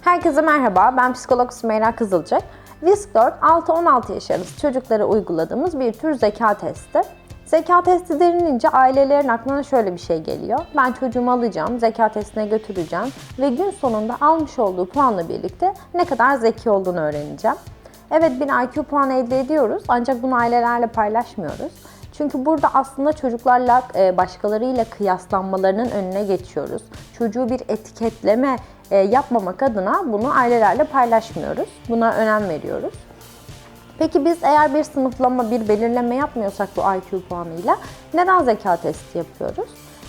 Herkese merhaba, ben psikolog Sümeyra Kızılcık. VISC-4, 6-16 yaş arası çocuklara uyguladığımız bir tür zeka testi. Zeka testi denilince ailelerin aklına şöyle bir şey geliyor. Ben çocuğumu alacağım, zeka testine götüreceğim ve gün sonunda almış olduğu puanla birlikte ne kadar zeki olduğunu öğreneceğim. Evet bir IQ puanı elde ediyoruz ancak bunu ailelerle paylaşmıyoruz. Çünkü burada aslında çocuklarla e, başkalarıyla kıyaslanmalarının önüne geçiyoruz. Çocuğu bir etiketleme e, yapmamak adına bunu ailelerle paylaşmıyoruz. Buna önem veriyoruz. Peki biz eğer bir sınıflama, bir belirleme yapmıyorsak bu IQ puanıyla neden zeka testi yapıyoruz?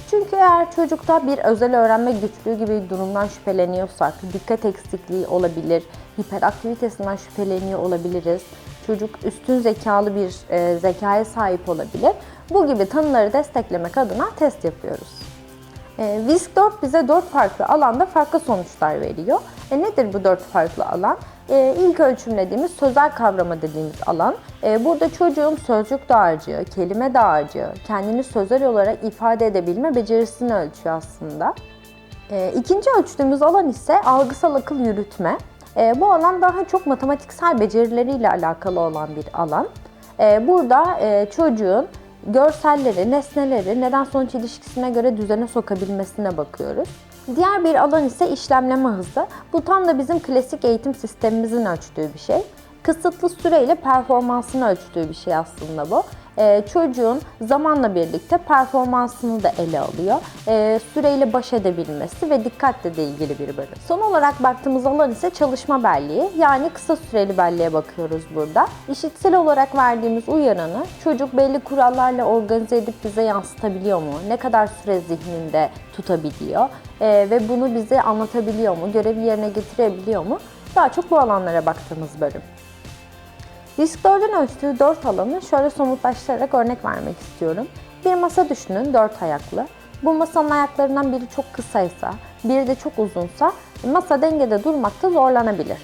Çünkü eğer çocukta bir özel öğrenme güçlüğü gibi durumdan şüpheleniyorsak, dikkat eksikliği olabilir, hiperaktivitesinden şüpheleniyor olabiliriz, çocuk üstün zekalı bir e, zekaya sahip olabilir. Bu gibi tanıları desteklemek adına test yapıyoruz. E, VISC-4 bize 4 farklı alanda farklı sonuçlar veriyor. E, nedir bu 4 farklı alan? E, ilk ölçümlediğimiz sözel kavrama dediğimiz alan. E, burada çocuğun sözcük dağarcığı, kelime dağarcığı, kendini sözel olarak ifade edebilme becerisini ölçüyor aslında. E, ikinci ölçtüğümüz alan ise algısal akıl yürütme. E, bu alan daha çok matematiksel becerileriyle alakalı olan bir alan. E, burada e, çocuğun görselleri, nesneleri neden sonuç ilişkisine göre düzene sokabilmesine bakıyoruz. Diğer bir alan ise işlemleme hızı. Bu tam da bizim klasik eğitim sistemimizin ölçtüğü bir şey. Kısıtlı süreyle performansını ölçtüğü bir şey aslında bu. Ee, çocuğun zamanla birlikte performansını da ele alıyor. Ee, süreyle baş edebilmesi ve dikkatle de ilgili bir bölüm. Son olarak baktığımız alan ise çalışma belleği. Yani kısa süreli belleğe bakıyoruz burada. İşitsel olarak verdiğimiz uyarını çocuk belli kurallarla organize edip bize yansıtabiliyor mu? Ne kadar süre zihninde tutabiliyor? Ee, ve bunu bize anlatabiliyor mu? Görevi yerine getirebiliyor mu? Daha çok bu alanlara baktığımız bölüm. Risk 4'ün ölçtüğü 4 alanı şöyle somutlaştırarak örnek vermek istiyorum. Bir masa düşünün 4 ayaklı. Bu masanın ayaklarından biri çok kısaysa, biri de çok uzunsa masa dengede durmakta zorlanabilir.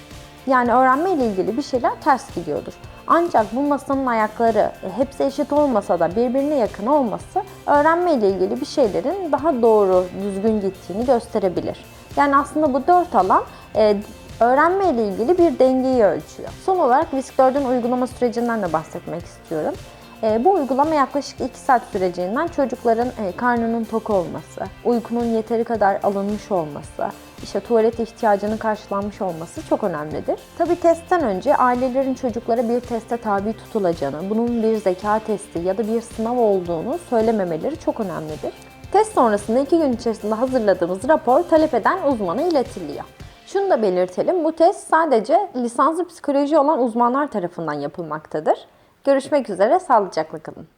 Yani öğrenme ile ilgili bir şeyler ters gidiyordur. Ancak bu masanın ayakları e, hepsi eşit olmasa da birbirine yakın olması öğrenme ile ilgili bir şeylerin daha doğru, düzgün gittiğini gösterebilir. Yani aslında bu dört alan e, öğrenme ile ilgili bir dengeyi ölçüyor. Son olarak VISC-4'ün uygulama sürecinden de bahsetmek istiyorum. E, bu uygulama yaklaşık 2 saat sürecinden çocukların e, karnının tok olması, uykunun yeteri kadar alınmış olması, işte tuvalet ihtiyacının karşılanmış olması çok önemlidir. Tabi testten önce ailelerin çocuklara bir teste tabi tutulacağını, bunun bir zeka testi ya da bir sınav olduğunu söylememeleri çok önemlidir. Test sonrasında 2 gün içerisinde hazırladığımız rapor talep eden uzmana iletiliyor. Şunu da belirtelim, bu test sadece lisanslı psikoloji olan uzmanlar tarafından yapılmaktadır. Görüşmek üzere, sağlıcakla kalın.